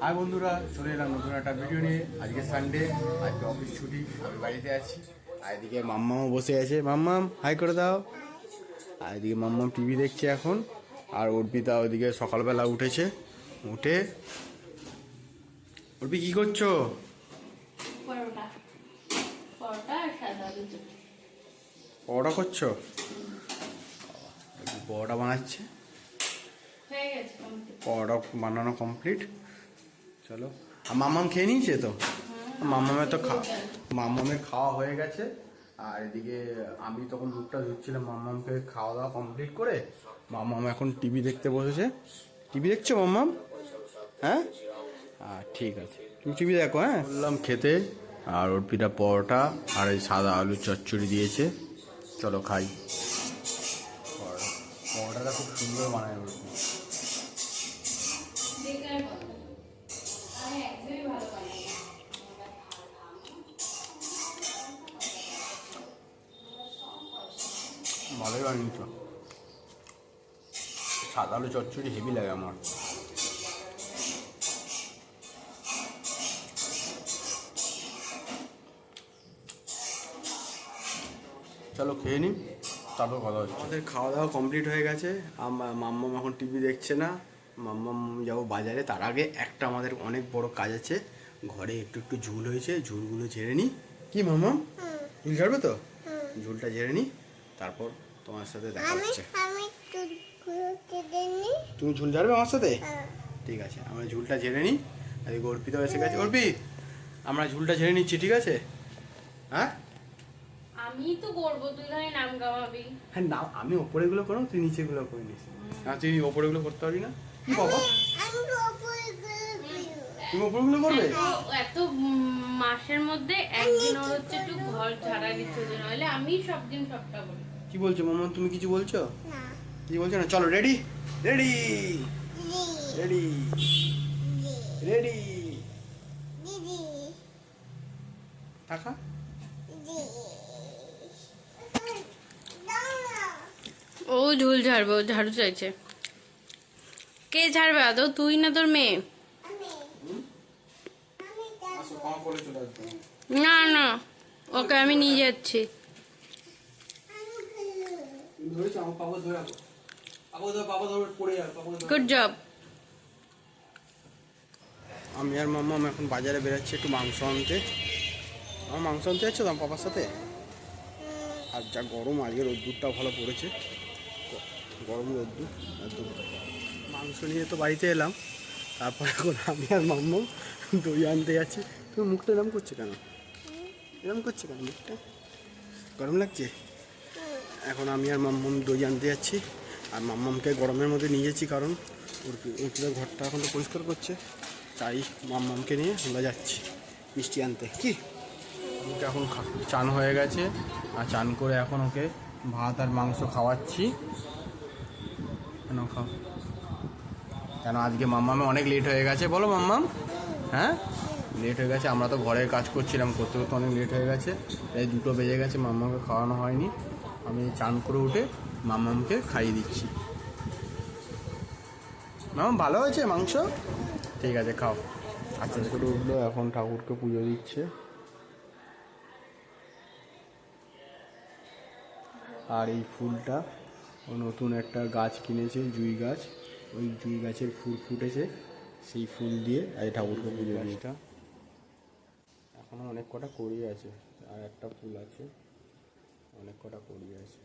High বন্ধুরা চলে এলাম নতুন একটা ভিডিও নিয়ে। আজকে সানডে আজকে অফিস ছুটি আমি বাড়িতে আছি। আর এদিকে মাম্মামও বসে আছে। মাম্মাম হাই করে দাও। আর এদিকে মাম্মাম টিভি দেখছে এখন। আর অর্পিতা ওইদিকে সকালবেলা উঠেছে। উঠে অর্পি কি করছ? পরোটা। করছ? পরোটা বানাচ্ছে। পরোটা বানানো কমপ্লিট চলো। আর মাম্মাম খেয়ে নিয়েছে তো? মাম্মামের তো খা মাম্মামের খাওয়া হয়ে গেছে। আর এদিকে আমি তখন মুখটা ধুচ্ছিলাম মাম্মামকে খাওয়া দাওয়া কমপ্লিট করে। মাম্মাম এখন টিভি দেখতে বসেছে। টিভি দেখছ মাম্মাম হ্যাঁ? আহ, ঠিক আছে। তুমি টিভি দেখো হ্যাঁ? বললাম খেতে। আর ওর পিঠা পরোটা আর এই সাদা আলু চচ্চড়ি দিয়েছে। চলো খাই। পরোটাটা খুব সুন্দর বানায় ওর ভালোই বানিয়েছ। সাদা আলু চচ্চড়ি হেভি লাগে আমার। চলো খেয়ে নিই তারপর কথা হচ্ছে। আমাদের খাওয়া দাওয়া কমপ্লিট হয়ে গেছে। মাম্মাম এখন টিভি দেখছে না। মাম্মাম যাব বাজারে। তার আগে একটা আমাদের অনেক বড় কাজ আছে। ঘরে একটু একটু ঝুল হয়েছে। ঝুলগুলো ঝেড়ে নিই কি মাম্মাম? ঝুল ঝাড়বে তো? ঝুলটা ঝেড়ে নিই তারপর তোমার সাথে দেখা আমি হচ্ছে। আমি চুলগুলোকে দেনি তুমি ঝুল ঝাড়বে আমার সাথে? ঠিক আছে আমরা ঝুলটা ঝেড়ে নিই এদিকে অর্পিতাও এসে গেছে। অর্পি আমরা ঝুলটা ঝেড়ে নিচ্ছি ঠিক আছে? হ্যাঁ? আমি তো করব তুই খালি নাম গামাবি হ্যাঁ না আমি ওপরেগুলো করো তুই নিচেগুলো করে নিস। হ্যাঁ তুই ওপরেগুলো করতে পারবি না? কি বাবা? তুমি ওপরেগুলো করবে? এত- এত মাসের মধ্যে একদিন ওর হচ্ছে একটু ঘর ঝাড়া দিচ্ছে নইলে আমি সব দিন সবটা করি কি বলছো মামা তুমি কিছু বলছো? না। কি বলছো না? চলো রেডি রেডি রেডি রেডি টাকা ও ঝুল ঝাড়বে ও ঝাড়ু চাইছে। কে ঝাড়বে আদৌ? তুই না তোর মেয়ে? না না। ওকে আমি নিয়ে যাচ্ছি আমি খেলব তুমি ধরেছো আমার পাপা ধরে রাখো পাপা ধরে পাপা ধরে পড়ে যাবে পাপা ধরে গুড জব আমি আর মাম্মাম এখন বাজারে বেরোচ্ছি একটু মাংস আনতে। আমার মাংস আনতে যাচ্ছে তো আমার পাপার সাথে? আর যা গরম আজকে রোদ্দুরটাও ভালো পড়েছে। গরম রোদ্দুর মাংস নিয়ে তো বাড়িতে এলাম। তারপর এখন আমি আর মাম্মাম দই আনতে যাচ্ছি। তুমি মুখটা এরম করছে কেন? এরম করছে কেন মুখটা? গরম লাগছে? এখন আমি আর মাম্মাম দই আনতে যাচ্ছি। আর মাম্মামকে গরমের মধ্যে নিয়ে যাচ্ছি কারণ উঠলে ঘরটা এখন তো পরিষ্কার করছে। তাই মাম্মামকে নিয়ে আমরা যাচ্ছি মিষ্টি আনতে। কি? আমাকে এখন চান হয়ে গেছে। আর চান করে এখন ওকে ভাত আর মাংস খাওয়াচ্ছি। কেন খাও কেন আজকে মাম্মামে অনেক লেট হয়ে গেছে? বলো মাম্মাম। হ্যাঁ? লেট হয়ে গেছে। আমরা তো ঘরে কাজ করছিলাম, করতে করতে অনেক লেট হয়ে গেছে। তাই দুটো বেজে গেছে, মাম্মাকে খাওয়ানো হয়নি। আমি চান করে উঠে মাম্মামকে খাইয়ে দিচ্ছি। মামাম ভালো হয়েছে মাংস? ঠিক আছে খাও। আচ্ছা করে উঠল এখন ঠাকুরকে পুজো দিচ্ছে। আর এই ফুলটা নতুন একটা গাছ কিনেছে জুই গাছ। ওই জুই গাছের ফুল ফুটেছে সেই ফুল দিয়ে এই ঠাকুরকে পুজো দিয়েটা এখনও অনেক কটা কড়ি আছে আর একটা ফুল আছে। অনেক কটা কড়ি আছে।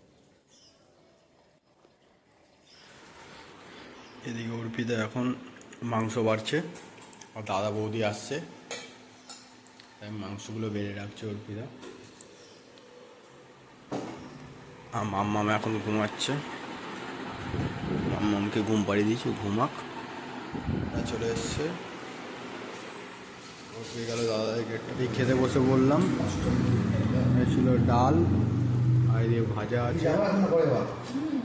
এদিকে অর্পিতা এখন মাংস বাড়ছে আর দাদা বৌদি আসছে। তাই মাংসগুলো বেড়ে রাখছে অর্পিতা আর মাম্মাম এখন ঘুমাচ্ছে। মাম্মামকে ঘুম পাড়িয়ে দিয়েছে, ঘুমাক। চলে এসছে। গেল দাদাকে এই খেতে বসে বললাম ছিল ডাল। বাইরে ভাজা আছে।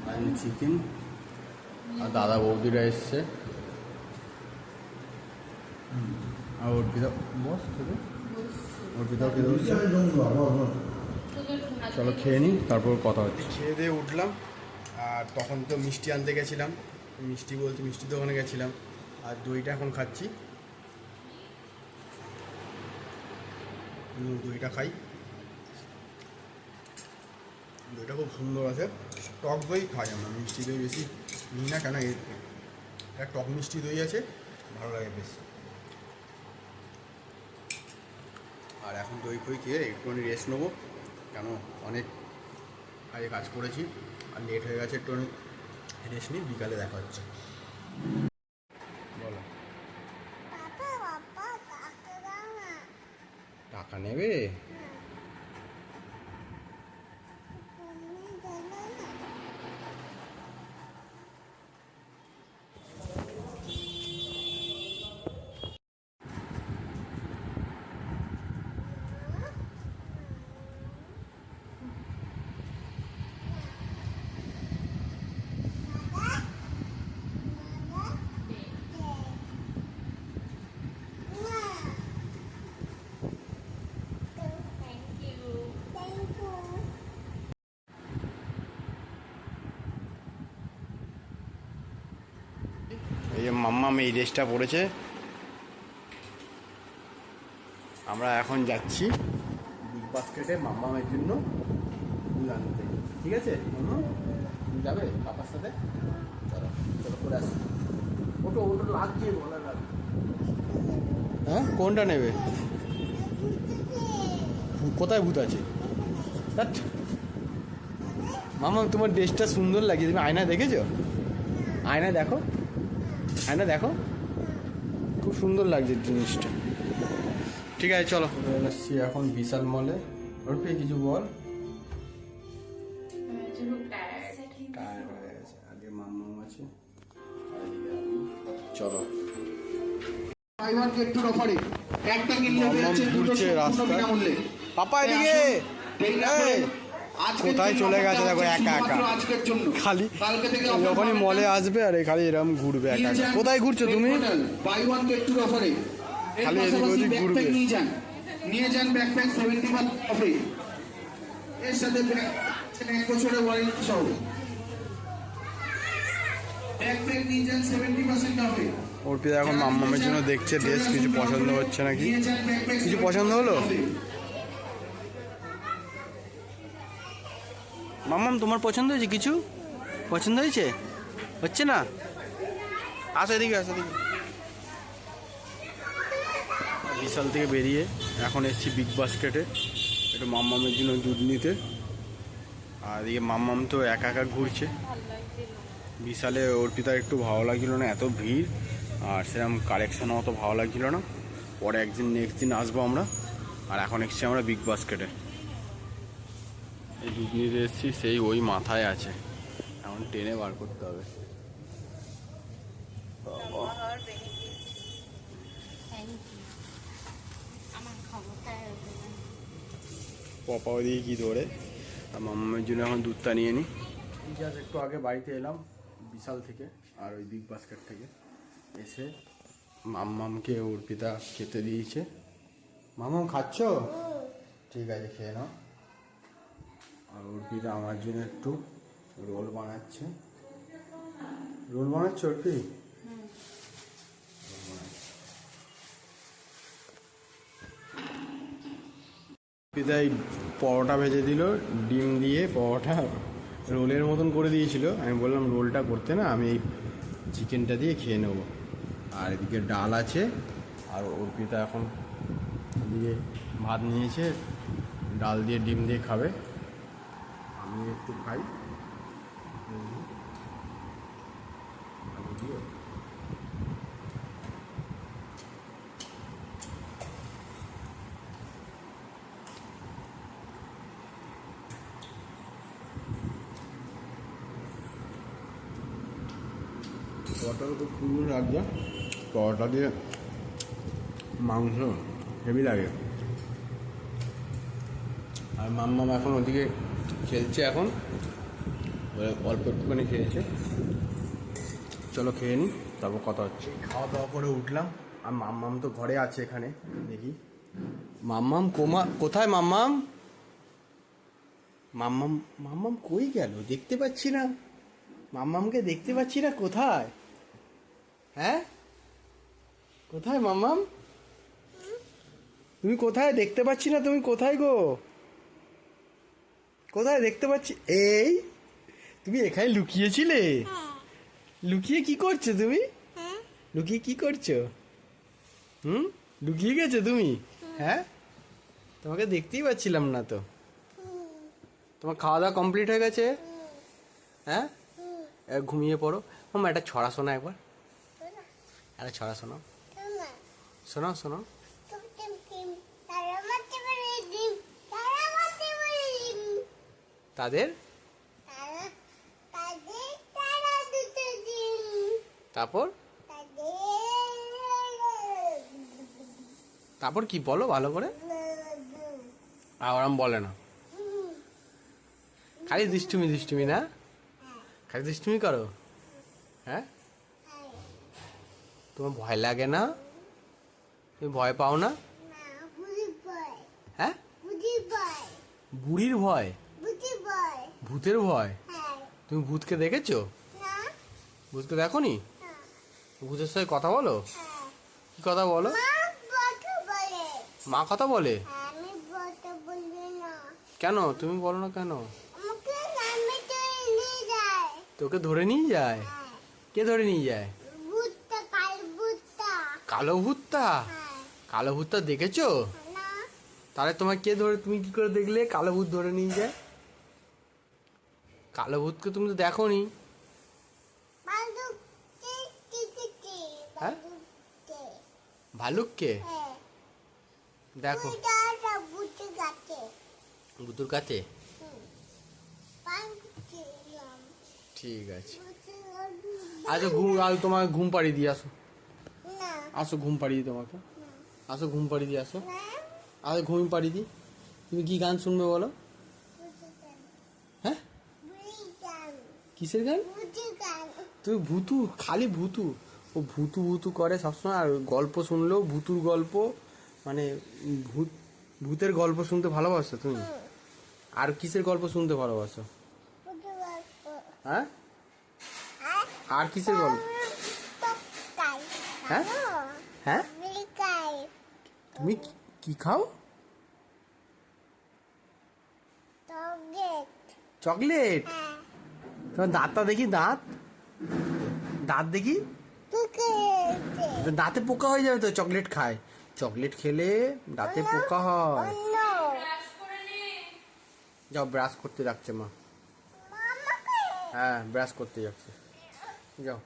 আর চিকেন আর দাদা বৌদিরা এসছে। আর অর্পিতা বস থেকে চলো খেয়ে নিই তারপর কথা হচ্ছে। খেয়ে দিয়ে উঠলাম, আর তখন তো মিষ্টি আনতে গেছিলাম। মিষ্টি বলতে মিষ্টির দোকানে গেছিলাম। আর দইটা এখন খাচ্ছি। দইটা খাই। দইটা খুব সুন্দর আছে। টক দই খাই আমরা মিষ্টি দই বেশি নিই না কেন এর একটা টক মিষ্টি দই আছে ভালো লাগে বেশ। আর এখন দই ফই খেয়ে একটুখানি রেস্ট নেব কেন অনেক আগে কাজ করেছি আর লেট হয়ে গেছে একটুখানি রেস্ট নিই বিকালে দেখা হচ্ছে। বলো। টাকা নেবে? যে এই ড্রেসটা পরেছে আমরা এখন যাচ্ছি বিগ বাস্কেটে মাম্মামের জন্য ফুল আনতে। ঠিক আছে? যাবে পাপার সাথে? চলো চলো করে আসি। ওটো ওটো লাগছে বলা হ্যাঁ? কোনটা নেবে? কোথায় ভূত আছে। মামা তোমার ড্রেসটা সুন্দর লাগছে। তুমি আয়না দেখেছ? আয়না দেখো। আয়না দেখো। খুব সুন্দর লাগছে জিনিসটা। ঠিক আছে চলো। এসছি এখন বিশাল মলে ওর পেয়ে কিছু বল? হয়ে আগে মাম্মাম আছে। চলো পাপা এদিকে! কোথায় চলে গেছে? দেখো একা একা। খালি যখনই মলে আসবে আর খালি এরকম ঘুরবে একা একা। কোথায় ঘুরছো তুমি? ওয়ান খালি এদিক ওদিক ঘুরবে। নিয়ে যান। ব্যাকপ্যাক সেভেন্টি পার্সেন্ট অফে এর সাথে এক বছরের ওয়ারেন্টি সহ। ব্যাকপ্যাক নিয়ে যান সেভেন্টি পার্সেন্ট অফে অর্পিতা এখন মাম্মামের জন্য দেখছে ড্রেস কিছু পছন্দ হচ্ছে নাকি? কিছু পছন্দ হলো? মাম্মাম, তোমার পছন্দ হয়েছে কিছু? পছন্দ হয়েছে? হচ্ছে না? আসো এদিকে আসো এদিকে। বিশাল থেকে বেরিয়ে এখন এসছি বিগ বাস্কেটে একটু মাম্মামের জন্য দুধ নিতে। আর এদিকে মাম্মাম তো একা একা ঘুরছে। বিশালে অর্পিতার একটু ভালো লাগছিল না, এত ভিড়। আর সেরকম কালেকশনও অত ভালো লাগছিল না। পরে একদিন নেক্সট দিন আসব আমরা। আর এখন এসছি আমরা বিগ বাস্কেটে এই দুধ নিতে এসেছি সেই ওই মাথায় আছে। এখন টেনে বার করতে হবে। পপা ওদিকে কি ধরে মাম্মামের জন্য এখন দুধটা নিয়ে নিই জাস্ট একটু আগে বাড়িতে এলাম বিশাল থেকে আর ওই বিগ বাস্কেট থেকে। এসে মাম্মামকে অর্পিতা খেতে দিয়েছে। মামাম খাচ্ছ? ঠিক আছে খেয়ে নাও। আর অর্পিতা আমার জন্য একটু রোল বানাচ্ছে। রোল বানাচ্ছ অর্পি পিতাই পরোটা ভেজে দিল ডিম দিয়ে পরোটা রোলের মতন করে দিয়েছিল। আমি বললাম রোলটা করতে না আমি এই চিকেনটা দিয়ে খেয়ে নেব। আর এদিকে ডাল আছে আর অর্পিতা এখন দিয়ে ভাত নিয়েছে ডাল দিয়ে ডিম দিয়ে খাবে। আমি একটু খাই আলু দিয়ে। পরোটার খুব সুন্দর লাগছে দিয়ে মাংস হেভি লাগে আর মাম্মাম এখন ওদিকে খেলছে এখন। অল্প একটুখানি খেয়েছে। চলো খেয়ে নিই তারপর কথা হচ্ছে। খাওয়া দাওয়া করে উঠলাম। আর মাম্মাম তো ঘরে আছে এখানে দেখি। মাম্মাম কোমা কোথায় মাম্মাম? মাম্মাম মাম্মাম কই গেল? দেখতে পাচ্ছি না। মাম্মামকে দেখতে পাচ্ছি না কোথায়? হ্যাঁ? কোথায় মাম্মাম? তুমি কোথায়? দেখতে পাচ্ছি না তুমি কোথায় গো? কোথায় দেখতে পাচ্ছি? এই তুমি এখানে লুকিয়েছিলে? হ্যাঁ। লুকিয়ে কি করছ তুমি? হ্যাঁ। লুকিয়ে কি করছ? হুম? লুকিয়ে গেছো তুমি? হ্যাঁ? তোমাকে দেখতেই পাচ্ছিলাম না তো। তোমার খাওয়া দাওয়া কমপ্লিট হয়ে গেছে? হ্যাঁ? ঘুমিয়ে পড়ো। হুম একটা ছড়া শোনা একবার। একটা ছড়া শোনাও। শোনাও শোনাও টুম টিম টিম তারা মারতে পারে ডিম তারা মারতে পারে ডিম তাদের? তারপর? তারপর কি বলো ভালো করে? আরাম বলে না। খালি দুষ্টুমি দুষ্টুমি না? খালি দুষ্টুমি করো? হ্যাঁ? তোমার ভয় লাগে না? তুমি ভয় পাও না? হ্যাঁ? বুড়ির ভয়? ভূতের ভয়? তুমি ভূতকে দেখেছ? ভূতকে দেখো নি। ভূতের সাথে কথা বলো। কি কথা বলো? মা কথা বলে। হ্যাঁ, কেন? তুমি বলো না কেন? তোকে ধরে নিয়ে যায়? হ্যাঁ। কে ধরে নিয়ে যায়? কাল ভূতটা। কালো ভূতটা? হ্যাঁ। কালো ভূতটা দেখেছ? তাহলে তোমার কে ধরে তুমি কি করে দেখলে কালো ভূত ধরে নিয়ে যায়? কালো ভূতকে তুমি তো দেখো নি বালুক টি টি টি টি হ্যাঁ? ভালুককে হ্যাঁ দেখো ভূতুর কাছে ঠিক আছে। আচ্ছা ঘুম আজ তোমাকে ঘুম পাড়িয়ে দিয়ে আসো। আসো ঘুম পাড়িয়ে দিই তোমাকে। আসো ঘুম পাড়িয়ে দিয়ে আসো। না। আসো ঘুম পাড়িয়ে দিই। তুমি কি গান শুনবে বলো বুঝে গান হ্যাঁ বুঝে গান কিসের গান? তুই ভুতু খালি ভুতু? ও ভুতু ভুতু করে সবসময় আর গল্প শুনলেও ভুতুর গল্প মানে ভূত ভূতের গল্প শুনতে ভালোবাসো তুমি? আর কিসের গল্প শুনতে ভালোবাসো? হ্যাঁ? আর? কিসের গল্প? হ্যাঁ? হ্যাঁ? তুমি কি- খাও? চকলেট? হ্যাঁ। তোমার দাঁতটা দেখি দাঁত। দাঁত দেখি। দাঁতে পোকা হয়ে যাবে তো চকলেট খায়। চকলেট খেলে দাঁতে পোকা হয়। যাও ব্রাশ করতে যাচ্ছে মা। হ্যাঁ ব্রাশ করতে যাচ্ছে। যাও।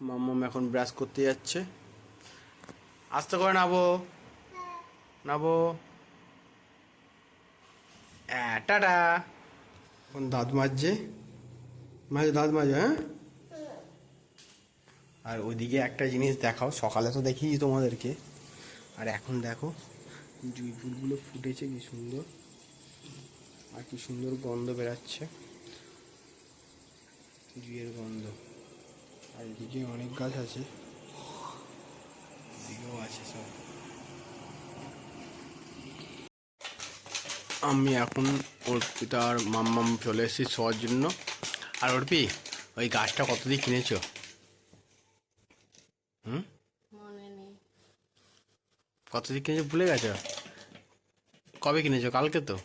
মাম্মাম এখন ব্রাশ করতে যাচ্ছে। আস্তে করে নাবো। নাবো। টাটা। এখন দাঁত মাজছে। মাঝে দাঁত মাঝে হ্যাঁ? আর ওইদিকে একটা জিনিস দেখাও, সকালে তো দেখিয়েছি তোমাদেরকে। আর এখন দেখো, জুই ফুলগুলো ফুটেছে, কি সুন্দর। আর কি সুন্দর গন্ধ বেরাচ্ছে। জুইয়ের গন্ধ। আর এদিকে অনেক গাছ আছে। এদিকেও আছে সব। আমি এখন অর্পিতার মাম্মাম চলে এসেছি শোয়ার জন্য। আর অর্পি ওই গাছটা কত দিয়ে কিনেছো? হুম? কত দিয়ে কিনেছো ভুলে গেছো? কবে কিনেছো? কালকে তো?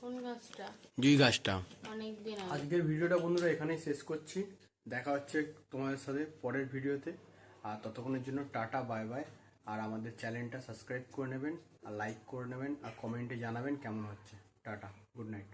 কোন গাছটা? জুই গাছটা। অনেক আজকের ভিডিওটা বন্ধুরা এখানেই শেষ করছি। দেখা হচ্ছে তোমাদের সাথে পরের ভিডিওতে। আর ততক্ষণের জন্য টাটা বাই বাই। আর আমাদের চ্যানেলটা সাবস্ক্রাইব করে নেবেন আর লাইক করে নেবেন আর কমেন্টে জানাবেন কেমন হচ্ছে। Tata good night.